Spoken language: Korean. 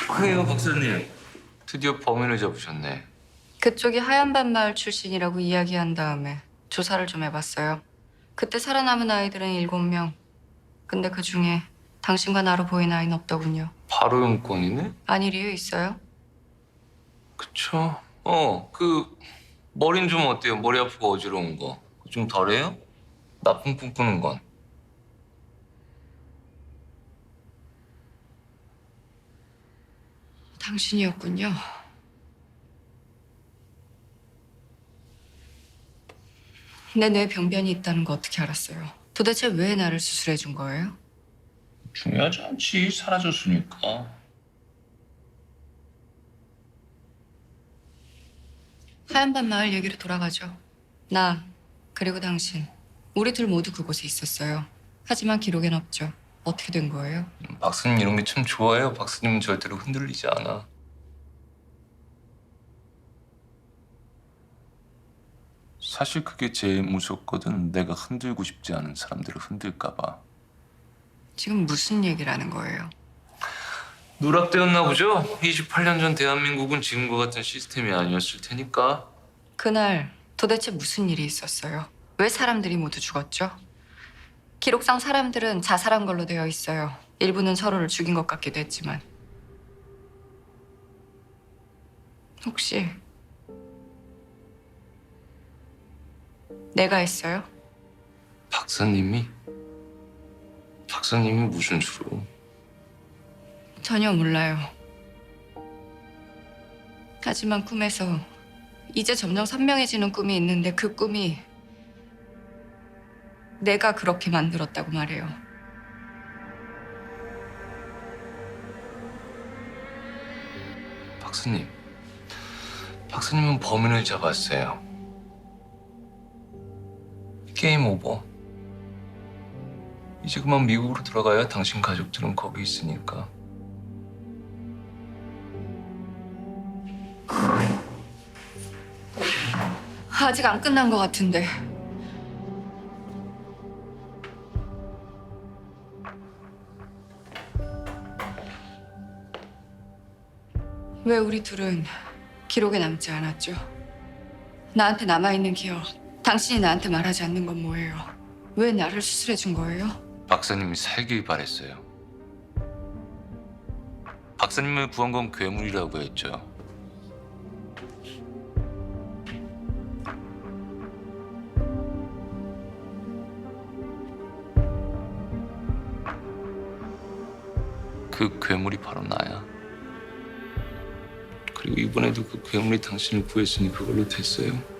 축하해요, 박사님. 드디어 범인을 잡으셨네. 그쪽이 하얀밤 마을 출신이라고 이야기한 다음에 조사를 좀 해봤어요. 그때 살아남은 아이들은 일곱 명. 근데 그 중에 당신과 나로 보인 아이는 없더군요. 바로 용건이네? 아닐 이유 있어요? 그쵸. 어, 그 머리는 좀 어때요? 머리 아프고 어지러운 거. 좀 덜해요? 나쁜 꿈 꾸는 건. 당신이었군요. 내뇌 병변이 있다는 거 어떻게 알았어요? 도대체 왜 나를 수술해 준 거예요? 중요하지 않지. 사라졌으니까. 하얀밤 마을 얘기로 돌아가죠. 나 그리고 당신 우리 둘 모두 그곳에 있었어요. 하지만 기록엔 없죠. 어떻게 된 거예요? 박사님 이런 게 참 좋아해요. 박사님은 절대로 흔들리지 않아. 사실 그게 제일 무섭거든. 내가 흔들고 싶지 않은 사람들을 흔들까 봐. 지금 무슨 얘기를 하는 거예요? 누락되었나 보죠? 28년 전 대한민국은 지금과 같은 시스템이 아니었을 테니까. 그날 도대체 무슨 일이 있었어요? 왜 사람들이 모두 죽었죠? 기록상 사람들은 자살한 걸로 되어 있어요. 일부는 서로를 죽인 것 같기도 했지만. 혹시 내가 했어요? 박사님이? 박사님이 무슨 수로? 전혀 몰라요. 하지만 꿈에서 이제 점점 선명해지는 꿈이 있는데 그 꿈이 내가 그렇게 만들었다고 말해요. 박사님. 박사님은 범인을 잡았어요. 게임 오버. 이제 그만 미국으로 돌아가야 당신 가족들은 거기 있으니까. 아직 안 끝난 것 같은데. 왜 우리 둘은 기록에 남지 않았죠? 나한테 남아있는 기억, 당신이 나한테 말하지 않는 건 뭐예요? 왜 나를 수술해 준 거예요? 박사님이 살길 바랬어요. 박사님을 구한 건 괴물이라고 했죠. 그 괴물이 바로 나야. 그리고 이번에도 그 괴물이 당신을 구했으니 그걸로 됐어요.